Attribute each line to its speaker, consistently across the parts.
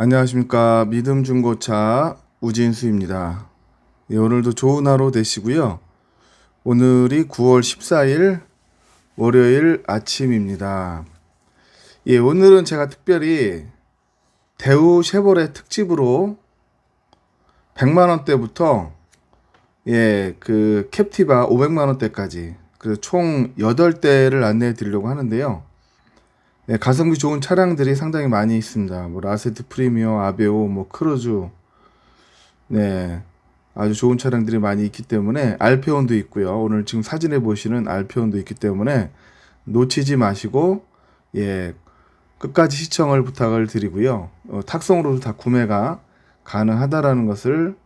Speaker 1: 안녕하십니까. 믿음 중고차 우진수입니다. 예, 오늘도 좋은 하루 되시고요. 오늘이 9월 14일 월요일 아침입니다. 예, 오늘은 제가 특별히 대우 쉐보레 특집으로 100만 원대부터 예, 그 캡티바 500만 원대까지 그총 8대를 안내해 드리려고 하는데요. 네, 가성비 좋은 차량들이 상당히 많이 있습니다. 뭐 라세트 프리미어, 아베오, 뭐 크루즈, 네, 아주 좋은 차량들이 많이 있기 때문에 알페온도 있고요. 오늘 지금 사진에 보시는 알페온도 있기 때문에 놓치지 마시고 예 끝까지 시청을 부탁을 드리고요. 어, 탁송으로도 다 구매가 가능하다라는 것을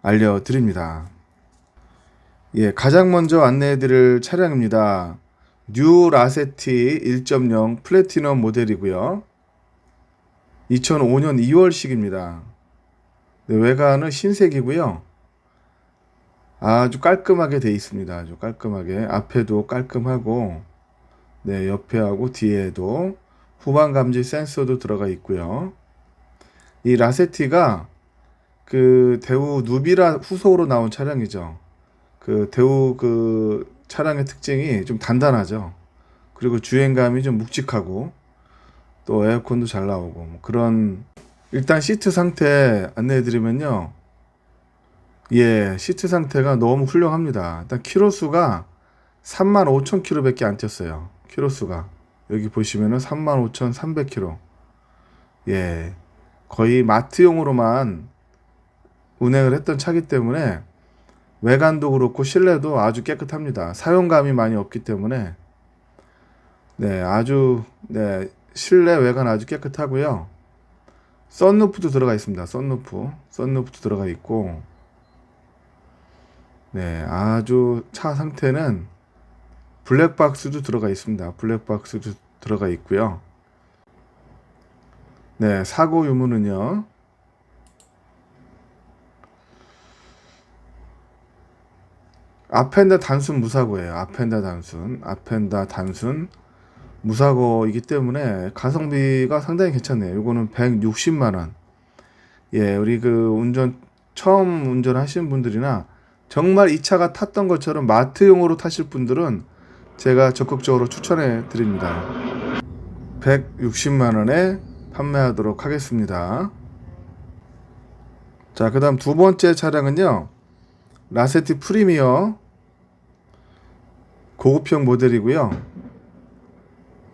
Speaker 1: 알려드립니다. 예, 가장 먼저 안내해드릴 차량입니다. 뉴 라세티 1.0 플래티넘 모델이고요. 2005년 2월식입니다. 네, 외관은 흰색이고요. 아주 깔끔하게 돼 있습니다. 아주 깔끔하게 앞에도 깔끔하고 네, 옆에하고 뒤에도 후방 감지 센서도 들어가 있고요. 이 라세티가 그 대우 누비라 후속으로 나온 차량이죠. 그 대우 그 차량의 특징이 좀 단단하죠. 그리고 주행감이 좀 묵직하고 또 에어컨도 잘 나오고 뭐 그런 일단 시트 상태 안내해 드리면요. 예, 시트 상태가 너무 훌륭합니다. 일단 키로수가 35,000km밖에 안 튀었어요. 키로수가. 여기 보시면은 35,300km. 예. 거의 마트용으로만 운행을 했던 차기 때문에 외관도 그렇고 실내도 아주 깨끗합니다. 사용감이 많이 없기 때문에 네, 아주 네, 실내 외관 아주 깨끗하고요. 썬루프도 들어가 있습니다. 썬루프. 썬루프도 들어가 있고 네, 아주 차 상태는 블랙박스도 들어가 있습니다. 블랙박스도 들어가 있고요. 네, 사고 유무는요. 아펜다 단순 무사고예요. 아펜다 단순, 아펜다 단순 무사고이기 때문에 가성비가 상당히 괜찮네요. 이거는 160만 원. 예, 우리 그 운전 처음 운전하시는 분들이나 정말 이 차가 탔던 것처럼 마트용으로 타실 분들은 제가 적극적으로 추천해 드립니다. 160만 원에 판매하도록 하겠습니다. 자, 그다음 두 번째 차량은요. 라세티 프리미어 고급형 모델이고요.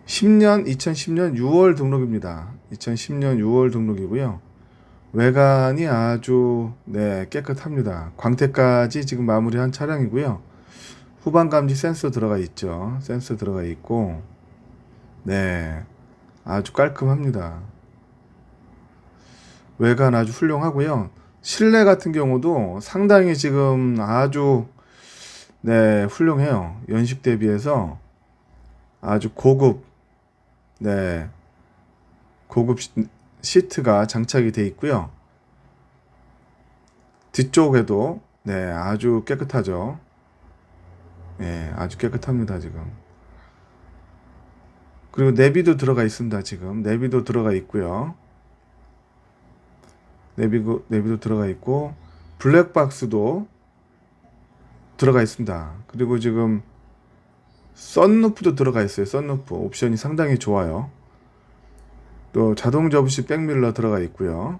Speaker 1: 10년 2010년 6월 등록입니다. 2010년 6월 등록이고요. 외관이 아주 네, 깨끗합니다. 광택까지 지금 마무리한 차량이고요. 후방 감지 센서 들어가 있죠. 센서 들어가 있고 네. 아주 깔끔합니다. 외관 아주 훌륭하고요. 실내 같은 경우도 상당히 지금 아주 네, 훌륭해요. 연식 대비해서 아주 고급 네. 고급 시- 시트가 장착이 돼 있고요. 뒤쪽에도 네, 아주 깨끗하죠. 네, 아주 깨끗합니다, 지금. 그리고 내비도 들어가 있습니다, 지금. 내비도 들어가 있고요. 내비고, 내비도 들어가 있고, 블랙박스도 들어가 있습니다. 그리고 지금 썬루프도 들어가 있어요. 썬루프 옵션이 상당히 좋아요. 또 자동 접시 백밀러 들어가 있고요.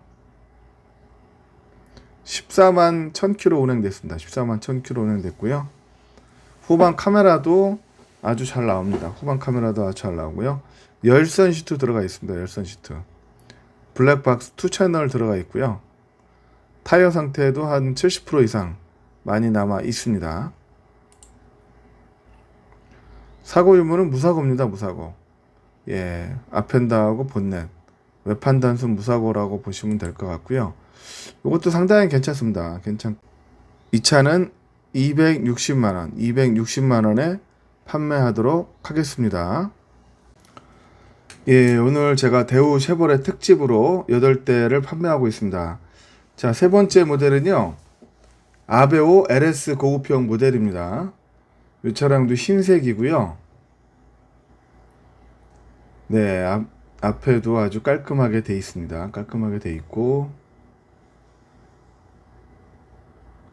Speaker 1: 14만 1000km 운행됐습니다. 14만 1000km 운행됐고요. 후방 카메라도 아주 잘 나옵니다. 후방 카메라도 아주 잘 나오고요. 열선 시트 들어가 있습니다. 열선 시트. 블랙박스 2 채널 들어가 있고요. 타이어 상태도 한 70% 이상 많이 남아 있습니다. 사고 유무는 무사고입니다. 무사고. 예, 아펜다하고 본넷, 외판 단순 무사고라고 보시면 될 것 같고요. 이것도 상당히 괜찮습니다. 괜찮. 이 차는 260만 원, 260만 원에 판매하도록 하겠습니다. 예, 오늘 제가 대우 쉐보레 특집으로 8대를 판매하고 있습니다. 자, 세 번째 모델은요. 아베오 LS 고급형 모델입니다. 이 차량도 흰색이고요. 네, 앞- 앞에도 아주 깔끔하게 돼 있습니다. 깔끔하게 돼 있고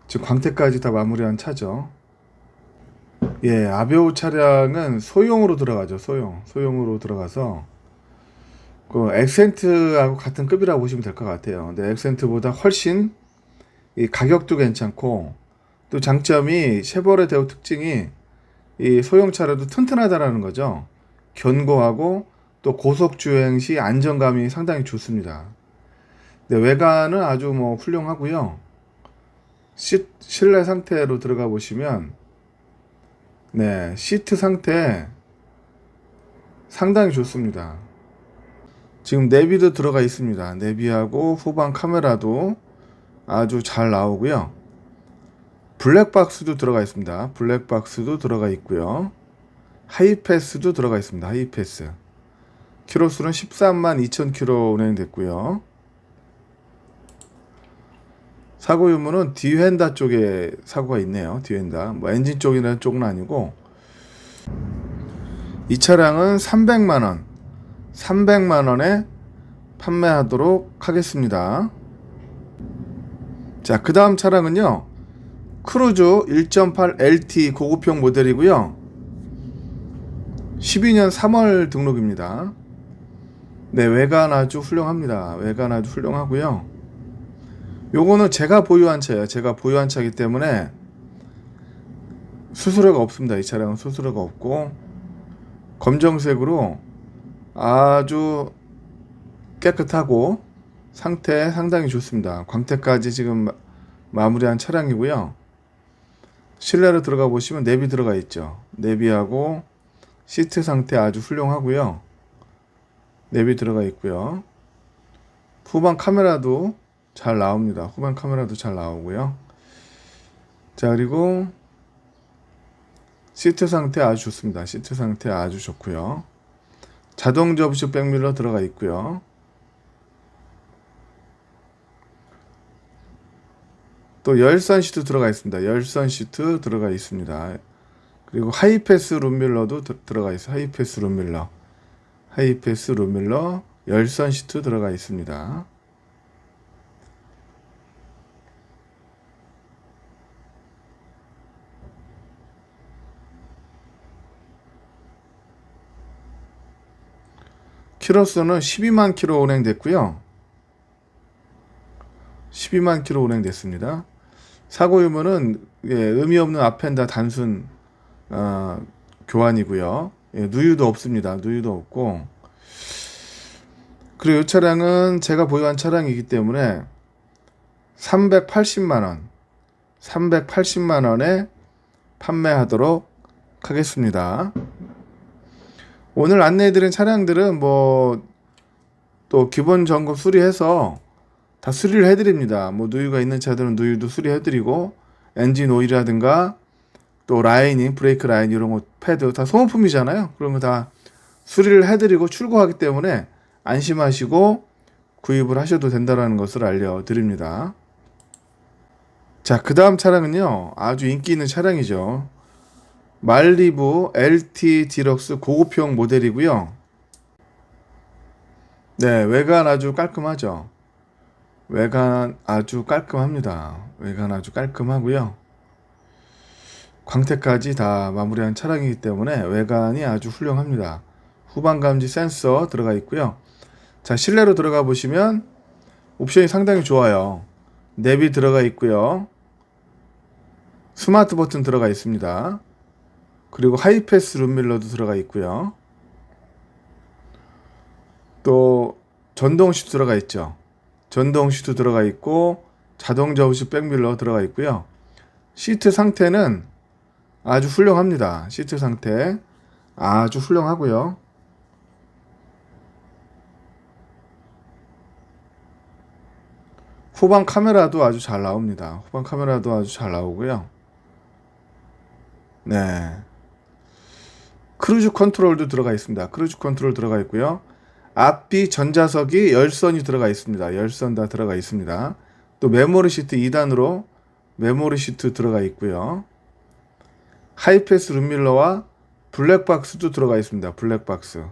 Speaker 1: 지금 광택까지 다 마무리한 차죠. 예, 아베오 차량은 소형으로 들어가죠. 소형. 소형으로 들어가서 그 엑센트하고 같은 급이라고 보시면 될 것 같아요. 근데 엑센트보다 훨씬 이 가격도 괜찮고 또 장점이 쉐보레 대우 특징이 이 소형차라도 튼튼하다라는 거죠. 견고하고 또 고속 주행 시 안정감이 상당히 좋습니다. 근데 외관은 아주 뭐 훌륭하고요. 시, 실내 상태로 들어가 보시면 네, 시트 상태 상당히 좋습니다. 지금 내비도 들어가 있습니다. 내비하고 후방 카메라도 아주 잘 나오고요. 블랙박스도 들어가 있습니다. 블랙박스도 들어가 있고요. 하이패스도 들어가 있습니다. 하이패스. 키로수는 13만 2천 킬로 운행됐고요. 사고 유무는 디휀다 쪽에 사고가 있네요. 디휀다. 뭐 엔진 쪽이나 쪽은 아니고 이 차량은 300만 원, 300만 원에 판매하도록 하겠습니다. 자, 그 다음 차량은요. 크루즈 1.8 LT 고급형 모델이고요. 12년 3월 등록입니다. 네, 외관 아주 훌륭합니다. 외관 아주 훌륭하고요. 요거는 제가 보유한 차예요. 제가 보유한 차이기 때문에 수수료가 없습니다. 이 차량은 수수료가 없고 검정색으로 아주 깨끗하고 상태 상당히 좋습니다. 광택까지 지금 마- 마무리한 차량이고요. 실내로 들어가 보시면 내비 들어가 있죠. 내비하고 시트 상태 아주 훌륭하고요. 내비 들어가 있고요. 후방 카메라도 잘 나옵니다. 후방 카메라도 잘 나오고요. 자, 그리고 시트 상태 아주 좋습니다. 시트 상태 아주 좋고요. 자동 접시 백밀러 들어가 있고요. 또 열선 시트 들어가 있습니다. 열선 시트 들어가 있습니다. 그리고 하이패스 룸밀러도 드- 들어가 있어요. 하이패스 룸밀러. 하이패스 룸밀러 열선 시트 들어가 있습니다. 키로수는 12만 킬로 운행됐고요. 12만 킬로 운행됐습니다. 사고 유무는 예, 의미 없는 앞엔다 단순 어, 교환이고요. 예, 누유도 없습니다. 누유도 없고 그리고 이 차량은 제가 보유한 차량이기 때문에 380만 원, 380만 원에 판매하도록 하겠습니다. 오늘 안내해드린 차량들은 뭐 또 기본 점검 수리해서 다 수리를 해드립니다. 뭐 누유가 있는 차들은 누유도 수리해드리고 엔진 오일이라든가 또 라이닝, 브레이크 라인 이런 거 패드 다 소모품이잖아요. 거다 수리를 해드리고 출고하기 때문에 안심하시고 구입을 하셔도 된다라는 것을 알려드립니다. 자, 그 다음 차량은요. 아주 인기 있는 차량이죠. 말리부 LT 디럭스 고급형 모델이고요. 네, 외관 아주 깔끔하죠. 외관 아주 깔끔합니다. 외관 아주 깔끔하고요. 광택까지 다 마무리한 차량이기 때문에 외관이 아주 훌륭합니다. 후방 감지 센서 들어가 있고요. 자, 실내로 들어가 보시면 옵션이 상당히 좋아요. 내비 들어가 있고요. 스마트 버튼 들어가 있습니다. 그리고 하이패스 룸밀러도 들어가 있고요. 또 전동 시트 들어가 있죠. 전동 시트 들어가 있고 자동 접시 백밀러 들어가 있고요. 시트 상태는 아주 훌륭합니다. 시트 상태 아주 훌륭하고요. 후방 카메라도 아주 잘 나옵니다. 후방 카메라도 아주 잘 나오고요. 네. 크루즈 컨트롤도 들어가 있습니다. 크루즈 컨트롤 들어가 있고요. 앞뒤 전자석이 열선이 들어가 있습니다. 열선 다 들어가 있습니다. 또 메모리 시트 2단으로 메모리 시트 들어가 있고요. 하이패스 룸밀러와 블랙박스도 들어가 있습니다. 블랙박스.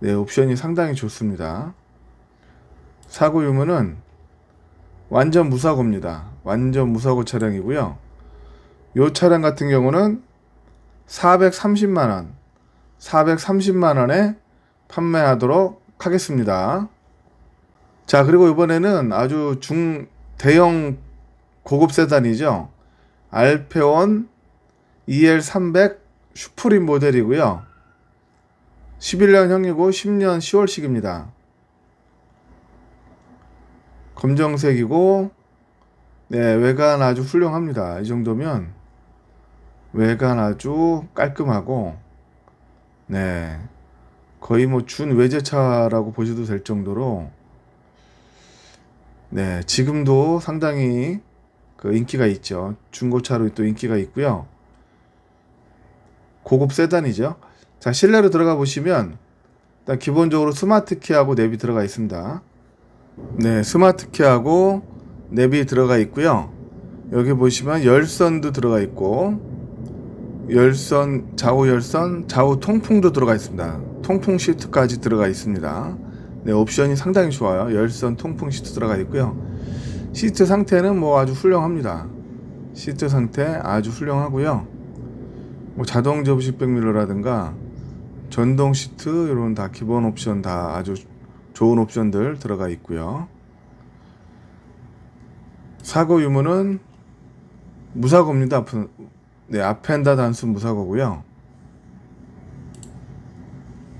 Speaker 1: 네, 옵션이 상당히 좋습니다. 사고 유무는 완전 무사고입니다. 완전 무사고 차량이고요. 이 차량 같은 경우는 430만 원, 430만 원에 판매하도록 하겠습니다. 자, 그리고 이번에는 아주 중 대형 고급 세단이죠. 알페온 EL300 슈프림 모델이고요. 11년형이고 10년 10월식입니다. 검정색이고 네, 외관 아주 훌륭합니다. 이 정도면 외관 아주 깔끔하고 네. 거의 뭐 준 외제차라고 보셔도 될 정도로 네, 지금도 상당히 그 인기가 있죠. 중고차로 또 인기가 있고요. 고급 세단이죠. 자, 실내로 들어가 보시면 일단 기본적으로 스마트 키하고 내비 들어가 있습니다. 네, 스마트 키하고 내비 들어가 있고요. 여기 보시면 열선도 들어가 있고 열선, 좌우 열선, 좌우 통풍도 들어가 있습니다. 통풍 시트까지 들어가 있습니다. 네, 옵션이 상당히 좋아요. 열선 통풍 시트 들어가 있고요. 시트 상태는 뭐 아주 훌륭합니다. 시트 상태 아주 훌륭하고요. 뭐 자동 접시 백밀러라든가 전동 시트 이런 다 기본 옵션 다 아주 좋은 옵션들 들어가 있고요. 사고 유무는 무사고입니다. 네, 앞엔다 단순 무사고고요.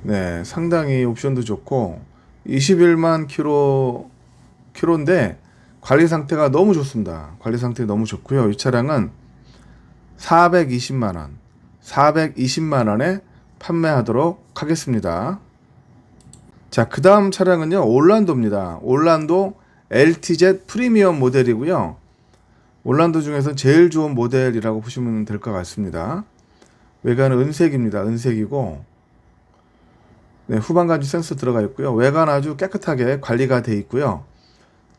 Speaker 1: 네, 상당히 옵션도 좋고 21만 킬로 킬로인데 관리 상태가 너무 좋습니다. 관리 상태 너무 좋고요. 이 차량은 420만 원, 420만 원에 판매하도록 하겠습니다. 자, 그 다음 차량은요, 올란도입니다. 올란도 LTZ 프리미엄 모델이고요. 올란도 중에서 제일 좋은 모델이라고 보시면 될 것 같습니다. 외관은 은색입니다. 은색이고, 네, 후방까지 센서 들어가 있고요. 외관 아주 깨끗하게 관리가 돼 있고요.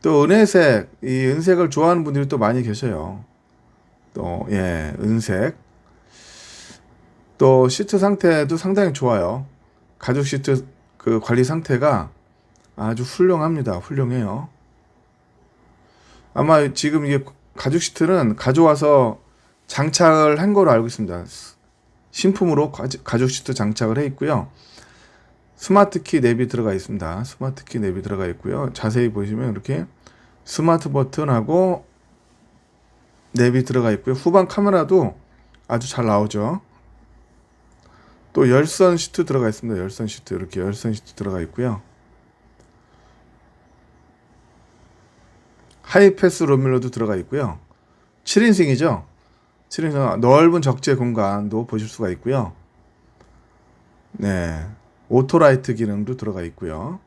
Speaker 1: 또 은혜색, 이 은색을 좋아하는 분들이 또 많이 계셔요. 또, 예, 은색. 또 시트 상태도 상당히 좋아요. 가죽 시트 그 관리 상태가 아주 훌륭합니다. 훌륭해요. 아마 지금 이게 가죽 시트는 가져와서 장착을 한 거로 알고 있습니다. 신품으로 가죽 시트 장착을 해 있고요. 스마트 키 내비 들어가 있습니다. 스마트 키 내비 들어가 있고요. 자세히 보시면 이렇게 스마트 버튼하고 내비 들어가 있고요. 후방 카메라도 아주 잘 나오죠. 또 열선 시트 들어가 있습니다. 열선 시트 이렇게 열선 시트 들어가 있고요. 하이패스 롬밀러도 들어가 있고요. 7인승이죠. 7인승 넓은 적재 공간도 보실 수가 있고요. 네. 오토라이트 기능도 들어가 있고요.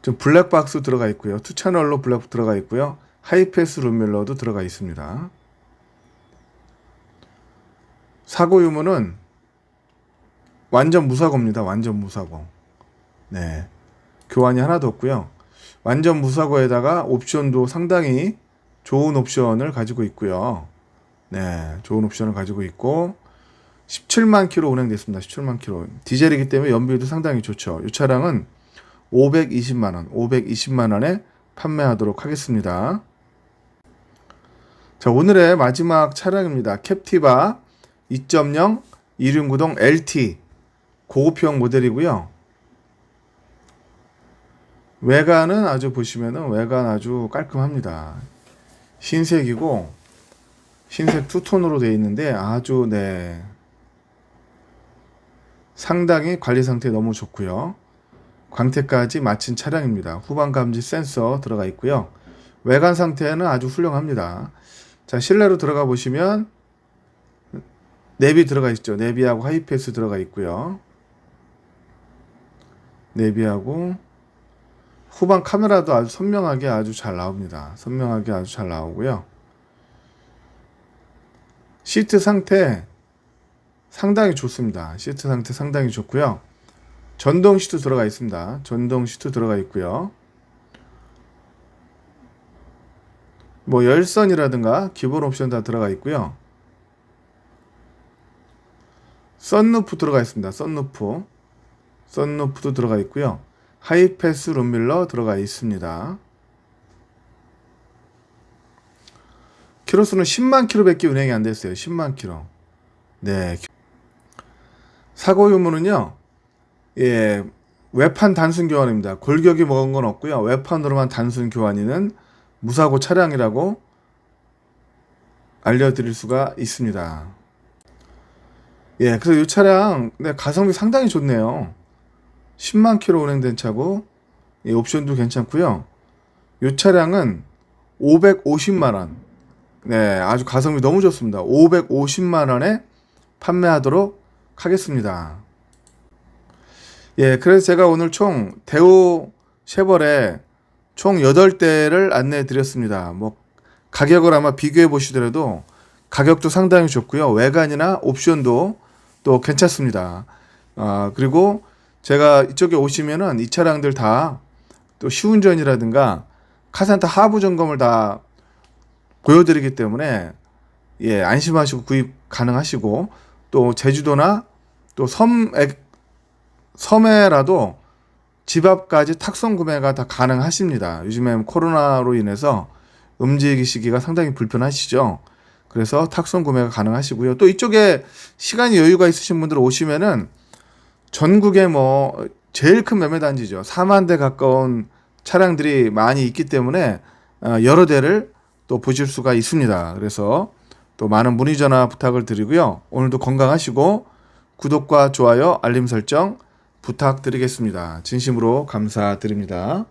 Speaker 1: 좀 블랙박스 들어가 있고요. 투 채널로 블랙 들어가 있고요. 하이패스 룸밀러도 들어가 있습니다. 사고 유무는 완전 무사고입니다. 완전 무사고. 네. 교환이 하나도 없고요. 완전 무사고에다가 옵션도 상당히 좋은 옵션을 가지고 있고요. 네. 좋은 옵션을 가지고 있고 17만 킬로 운행됐습니다. 17만 킬로. 디젤이기 때문에 연비도 상당히 좋죠. 이 차량은 520만 원, 520만 원에 판매하도록 하겠습니다. 자, 오늘의 마지막 차량입니다. 캡티바 2.0 이륜구동 LT 고급형 모델이고요. 외관은 아주 보시면은 외관 아주 깔끔합니다. 흰색이고 흰색 투톤으로 되어 있는데 아주 네 상당히 관리 상태 너무 좋고요. 광택까지 마친 차량입니다. 후방 감지 센서 들어가 있고요. 외관 상태는 아주 훌륭합니다. 자, 실내로 들어가 보시면 내비 들어가 있죠. 내비하고 하이패스 들어가 있고요. 내비하고 후방 카메라도 아주 선명하게 아주 잘 나옵니다. 선명하게 아주 잘 나오고요. 시트 상태 상당히 좋습니다. 시트 상태 상당히 좋고요. 전동 시트 들어가 있습니다. 전동 시트 들어가 있고요. 뭐 열선이라든가 기본 옵션 다 들어가 있고요. 썬루프 들어가 있습니다. 썬루프. 썬루프도 들어가 있고요. 하이패스 룸밀러 들어가 있습니다. 키로수는 10만 킬로밖에 운행이 안 됐어요. 10만 킬로. 네. 사고 유무는요. 예. 외판 단순 교환입니다. 골격이 먹은 건 없고요. 외판으로만 단순 교환이는 무사고 차량이라고 알려드릴 수가 있습니다. 예, 그래서 이 차량 네, 가성비 상당히 좋네요. 10만 킬로 운행된 차고 예, 옵션도 괜찮고요. 이 차량은 550만 원. 네, 아주 가성비 너무 좋습니다. 550만 원에 판매하도록 하겠습니다. 예, 그래서 제가 오늘 총 대우 쉐벌에 총 8대를 안내해 드렸습니다. 뭐 가격을 아마 비교해 보시더라도 가격도 상당히 좋고요. 외관이나 옵션도 또 괜찮습니다. 아, 그리고 제가 이쪽에 오시면은 이 차량들 다 또 시운전이라든가 카산타 하부 점검을 다 보여드리기 때문에 예, 안심하시고 구입 가능하시고 또 제주도나 또 섬에 섬에라도 집 앞까지 탁송 구매가 다 가능하십니다. 요즘에 코로나로 인해서 움직이시기가 상당히 불편하시죠. 그래서 탁송 구매가 가능하시고요. 또 이쪽에 시간이 여유가 있으신 분들 오시면은 전국에 뭐 제일 큰 매매 단지죠. 4만 대 가까운 차량들이 많이 있기 때문에 어, 여러 대를 또 보실 수가 있습니다. 그래서 또 많은 문의 전화 부탁을 드리고요. 오늘도 건강하시고 구독과 좋아요, 알림 설정 부탁드리겠습니다. 진심으로 감사드립니다.